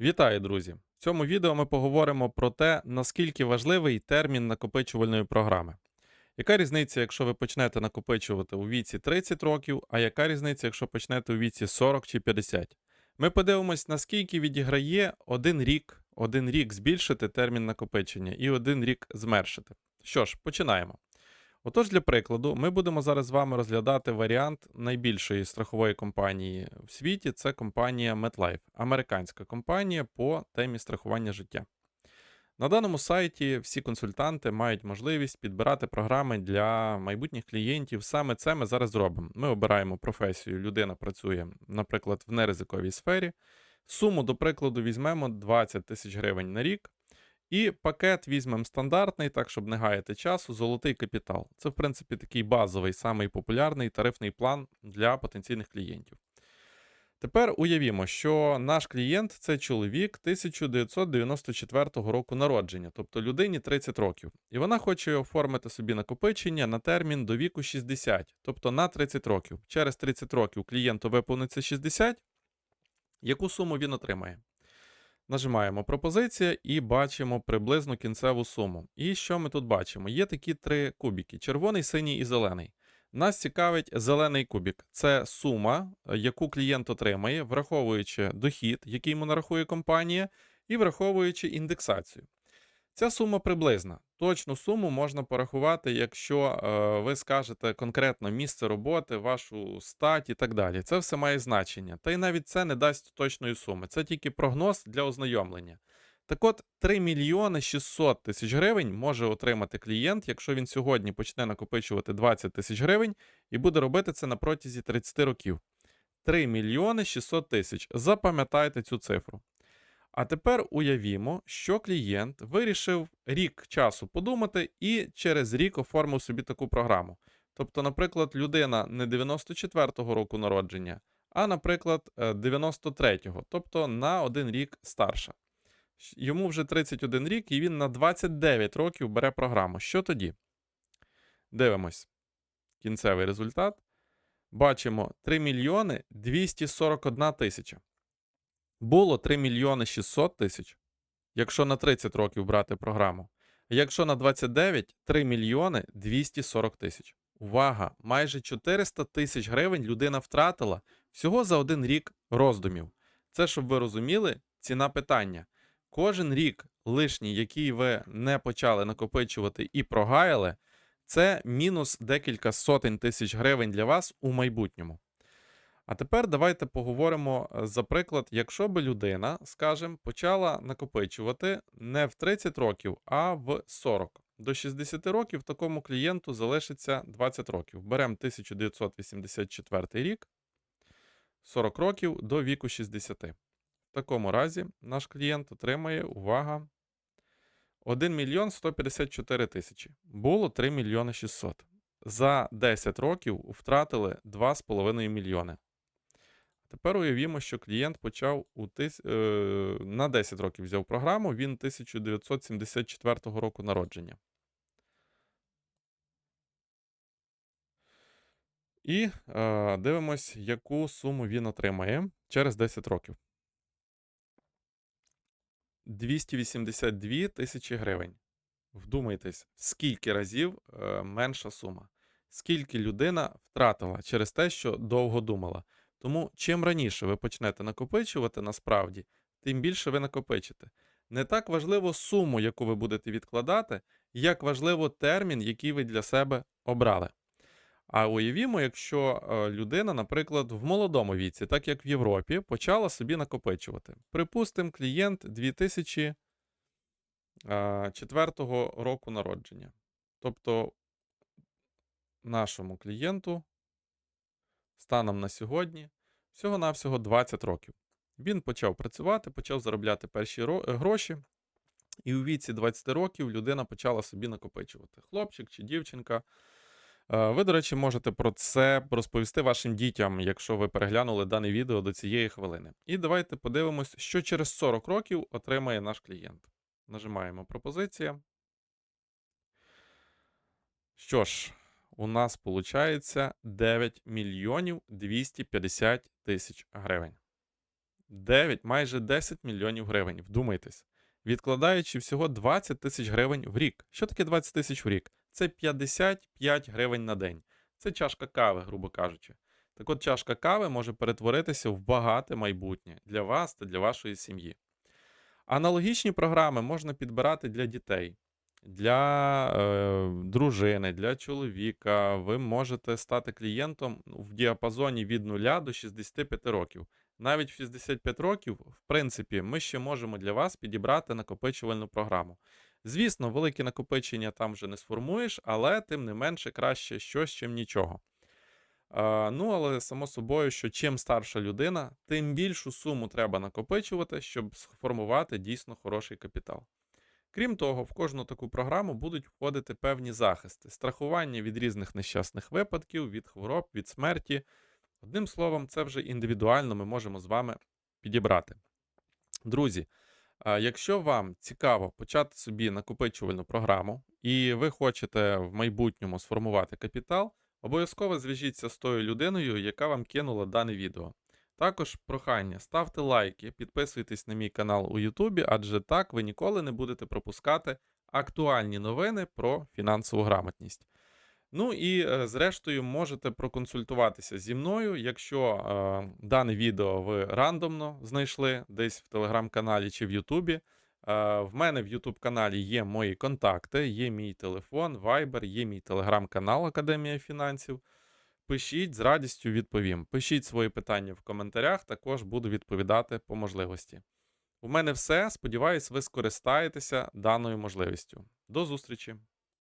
Вітаю, друзі! В цьому відео ми поговоримо про те, наскільки важливий термін накопичувальної програми. Яка різниця, якщо ви почнете накопичувати у віці 30 років, а яка різниця, якщо почнете у віці 40 чи 50? Ми подивимось, наскільки відіграє один рік, один рік збільшити термін накопичення і один рік зменшити. Що ж, починаємо. Отож, для прикладу, ми будемо зараз з вами розглядати варіант найбільшої страхової компанії в світі. Це компанія MetLife, американська компанія по темі страхування життя. На даному сайті всі консультанти мають можливість підбирати програми для майбутніх клієнтів. Саме це ми зараз зробимо. Ми обираємо професію, людина працює, наприклад, в неризиковій сфері. Суму, до прикладу, візьмемо 20 тисяч гривень на рік. І пакет візьмемо стандартний, так, щоб не гаяти часу, золотий капітал. Це, в принципі, такий базовий, самий популярний тарифний план для потенційних клієнтів. Тепер уявімо, що наш клієнт це чоловік 1994 року народження, тобто людині 30 років. І вона хоче оформити собі накопичення на термін до віку 60, тобто на 30 років. Через 30 років клієнту виповниться 60, яку суму він отримає. Нажимаємо пропозиція і бачимо приблизну кінцеву суму. І що ми тут бачимо? Є такі три кубики: червоний, синій і зелений. Нас цікавить зелений кубік. Це сума, яку клієнт отримає, враховуючи дохід, який йому нарахує компанія, і враховуючи індексацію. Ця сума приблизна. Точну суму можна порахувати, якщо е, ви скажете конкретно місце роботи, вашу стать і так далі. Це все має значення. Та й навіть це не дасть точної суми. Це тільки прогноз для ознайомлення. Так от 3 мільйони 600 тисяч гривень може отримати клієнт, якщо він сьогодні почне накопичувати 20 тисяч гривень і буде робити це на протязі 30 років. 3 мільйони 600 тисяч. Запам'ятайте цю цифру. А тепер уявімо, що клієнт вирішив рік часу подумати і через рік оформив собі таку програму. Тобто, наприклад, людина не 94-го року народження, а, наприклад, 93-го, тобто на один рік старша. Йому вже 31 рік, і він на 29 років бере програму. Що тоді? Дивимось. Кінцевий результат. Бачимо 3 мільйони 241 тисяча. Було 3 мільйони 600 тисяч, якщо на 30 років брати програму. А якщо на 29 3 мільйони 240 тисяч. Увага! Майже 400 тисяч гривень людина втратила всього за один рік роздумів. Це, щоб ви розуміли, ціна питання. Кожен рік лишній, який ви не почали накопичувати і прогаяли, це мінус декілька сотень тисяч гривень для вас у майбутньому. А тепер давайте поговоримо е, за приклад, якщо би людина, скажімо, почала накопичувати не в 30 років, а в 40. До 60 років такому клієнту залишиться 20 років. Беремо 1984 рік, 40 років до віку 60. В такому разі наш клієнт отримає, увага, 1 мільйон 154 тисячі. Було 3 мільйони 600. За 10 років втратили 2,5 мільйони. Тепер уявімо, що клієнт почав у тис... е... на 10 років взяв програму, він 1974 року народження. І е, дивимось, яку суму він отримає через 10 років. 282 тисячі гривень. Вдумайтесь, скільки разів е, менша сума. Скільки людина втратила через те, що довго думала. Тому чим раніше ви почнете накопичувати насправді, тим більше ви накопичите. Не так важливо суму, яку ви будете відкладати, як важливо термін, який ви для себе обрали. А уявімо, якщо е, людина, наприклад, в молодому віці, так як в Європі, почала собі накопичувати. Припустимо, клієнт 2004 року народження. Тобто нашому клієнту станом на сьогодні всього-навсього 20 років. Він почав працювати, почав заробляти перші гроші, і у віці 20 років людина почала собі накопичувати. Хлопчик чи дівчинка. Ви, до речі, можете про це розповісти вашим дітям, якщо ви переглянули дане відео до цієї хвилини. І давайте подивимось, що через 40 років отримає наш клієнт. Нажимаємо пропозиція. Що ж, у нас виходить 9 мільйонів 250 тисяч гривень. 9, майже 10 мільйонів гривень. Вдумайтесь. Відкладаючи всього 20 тисяч гривень в рік. Що таке 20 тисяч в рік? Це 55 гривень на день. Це чашка кави, грубо кажучи. Так от чашка кави може перетворитися в багате майбутнє для вас та для вашої сім'ї. Аналогічні програми можна підбирати для дітей, для е, дружини, для чоловіка. Ви можете стати клієнтом в діапазоні від 0 до 65 років. Навіть в 65 років, в принципі, ми ще можемо для вас підібрати накопичувальну програму. Звісно, велике накопичення там вже не сформуєш, але тим не менше краще щось, чим нічого. Е, ну, але само собою, що чим старша людина, тим більшу суму треба накопичувати, щоб сформувати дійсно хороший капітал. Крім того, в кожну таку програму будуть входити певні захисти, страхування від різних нещасних випадків, від хвороб, від смерті. Одним словом, це вже індивідуально ми можемо з вами підібрати. Друзі, якщо вам цікаво почати собі накопичувальну програму, і ви хочете в майбутньому сформувати капітал, обов'язково зв'яжіться з тою людиною, яка вам кинула дане відео. Також прохання, ставте лайки, підписуйтесь на мій канал у Ютубі, адже так ви ніколи не будете пропускати актуальні новини про фінансову грамотність. Ну і е, зрештою можете проконсультуватися зі мною, якщо е, дане відео ви рандомно знайшли десь в телеграм-каналі чи в Ютубі. Е, в мене в Ютуб каналі є мої контакти, є мій телефон, Viber, є мій телеграм-канал Академія фінансів. Пишіть з радістю відповім. Пишіть свої питання в коментарях, також буду відповідати по можливості. У мене все. Сподіваюсь, ви скористаєтеся даною можливістю. До зустрічі!